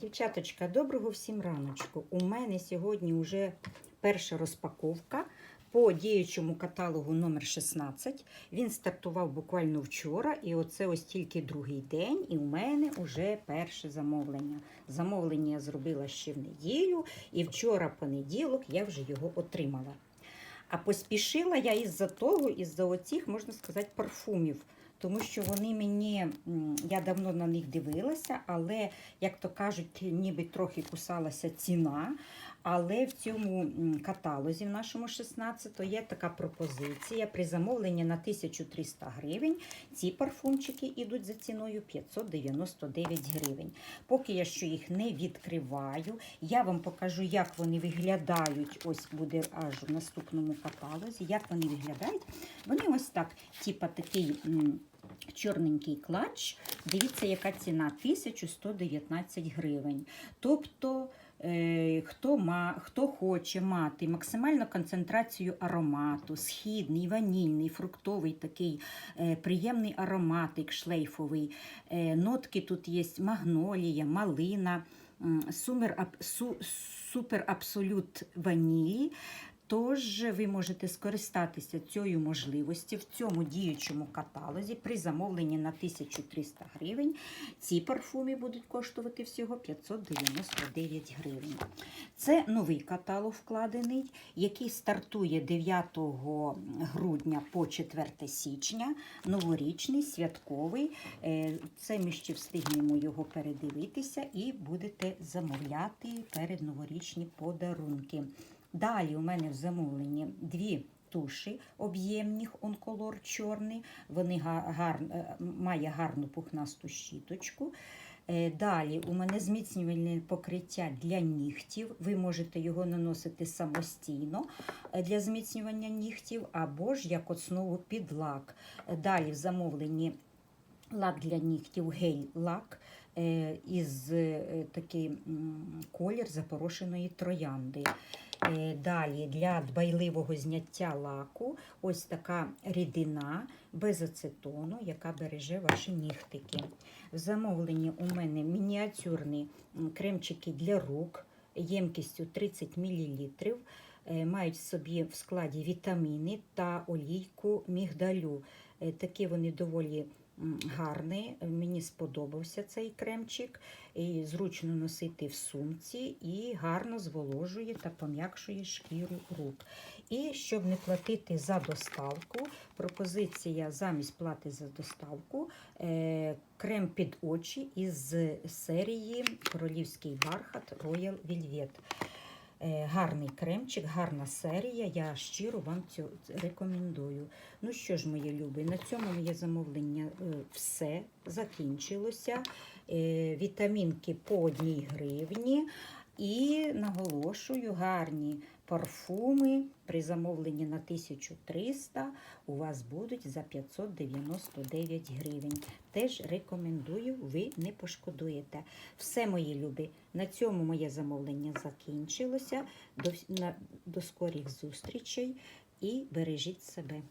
Дівчаточка, доброго всім раночку. У мене сьогодні вже перша розпаковка по діючому каталогу номер 16. Він стартував буквально вчора, і оце ось тільки другий день, і у мене вже перше замовлення. Замовлення я зробила ще в неділю, і вчора понеділок я вже його отримала. А поспішила я із-за того, із-за оцих, можна сказати, парфумів. Тому що вони мені, я давно на них дивилася, але, як то кажуть, ніби трохи кусалася ціна. Але в цьому каталозі, в нашому 16 є така пропозиція. При замовленні на 1300 гривень ці парфумчики йдуть за ціною 599 гривень. Поки я що їх не відкриваю, я вам покажу, як вони виглядають. Ось буде аж в наступному каталозі. Як вони виглядають? Вони ось так, типа такий. Чорненький клатч, дивіться, яка ціна 1119 гривень. Тобто, е, хто, ма, хто хоче мати максимальну концентрацію аромату, східний, ванільний, фруктовий такий е, приємний ароматик шлейфовий. Е, нотки тут є магнолія, малина, супер абсолют ванілі. Тож ви можете скористатися цією можливістю в цьому діючому каталозі при замовленні на 1300 гривень. Ці парфуми будуть коштувати всього 599 гривень. Це новий каталог вкладений, який стартує 9 грудня по 4 січня, новорічний, святковий. Е, Це ми ще встигнемо його передивитися і будете замовляти перед новорічні подарунки. Далі у мене в замовленні дві туші об'ємних онколор чорний. Вони гар, е, має гарну пухнасту щіточку. Е, Далі у мене зміцнювальне покриття для нігтів. Ви можете його наносити самостійно е, для зміцнювання нігтів, або ж як основу під лак. Далі в замовленні лак для нігтів, гель-лак із е, такий колір запорошеної троянди. Е, Далі для дбайливого зняття лаку ось така рідина без ацетону, яка береже ваші нігтики. В замовленні у мене мініатюрні кремчики для рук ємкістю 30 мл. Мають в собі в складі вітаміни та олійку мігдалю. Е, Такі вони доволі м, гарні. Мені сподобався цей кремчик. І зручно носити в сумці і гарно зволожує та пом'якшує шкіру рук. І щоб не платити за доставку, пропозиція замість плати за доставку е, крем під очі із серії Королівський бархат Royal Velvet. Е, Гарний кремчик, гарна серія. Я щиро вам цю рекомендую. Ну що ж, мої любі, на цьому моє замовлення е, все закінчилося. Е, Вітамінки по одній гривні. І наголошую, гарні парфуми при замовленні на 1300 у вас будуть за 599 гривень. Теж рекомендую, ви не пошкодуєте. Все, мої любі, на цьому моє замовлення закінчилося. До, на, до скорих зустрічей і бережіть себе.